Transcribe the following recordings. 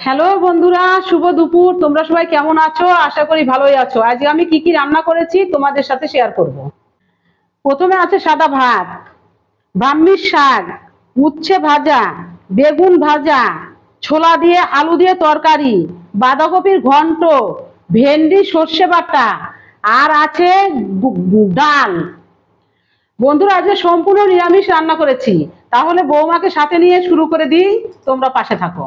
Hello বন্ধুরা, শুভ দুপুর। তোমরা সবাই কেমন আছো? আশা করি ভালোই আছো। আজকে আমি কি কি রান্না করেছি তোমাদের সাথে শেয়ার করব। প্রথমে আছে সাদা ভাত, ব্রাহ্মীর শাক, উচ্ছে ভাজা, বেগুন ভাজা, ছোলা দিয়ে আলু দিয়ে তরকারি, বাঁধাকপির ঘন্ট, ভেন্ডি, সর্ষে বাটা, আর আছে ডাল। বন্ধুরা, আজকে সম্পূর্ণ নিরামিষ রান্না করেছি। তাহলে বৌমাকে সাথে নিয়ে শুরু করে দিই। তোমরা পাশে থাকো।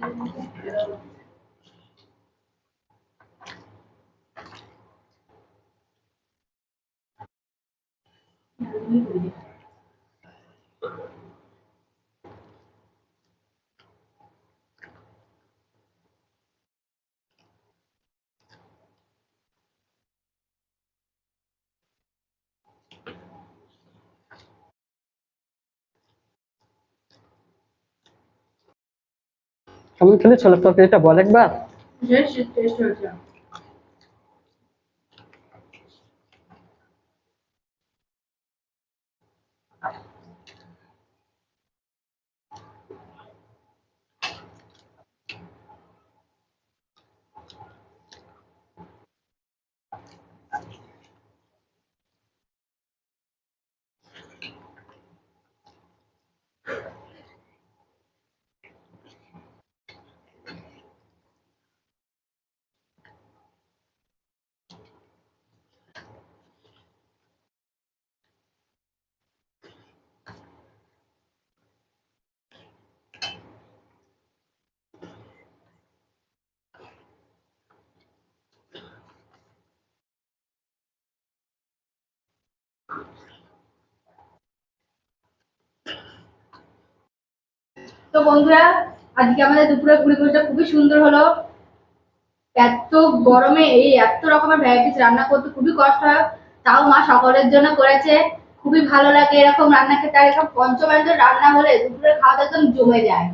Thank you. কেমন ছিল ছোলার তরকারিটা বল একবার। বেশ টেস্ট তো বন্ধুরা, আজকে আমাদের দুপুরে পুরি পুরিটা খুবই সুন্দর হলো। এত গরমে এই এত রকমের ভ্যারাইটিস রান্না করতে খুবই কষ্ট হয়। তাও মা সকলের জন্য করেছে। খুবই ভালো লাগে এরকম রান্না খেতে। আর এরকম পঞ্চমাঞ্চল রান্না হলে দুপুরে খাওয়াটা একদম জমে যায়।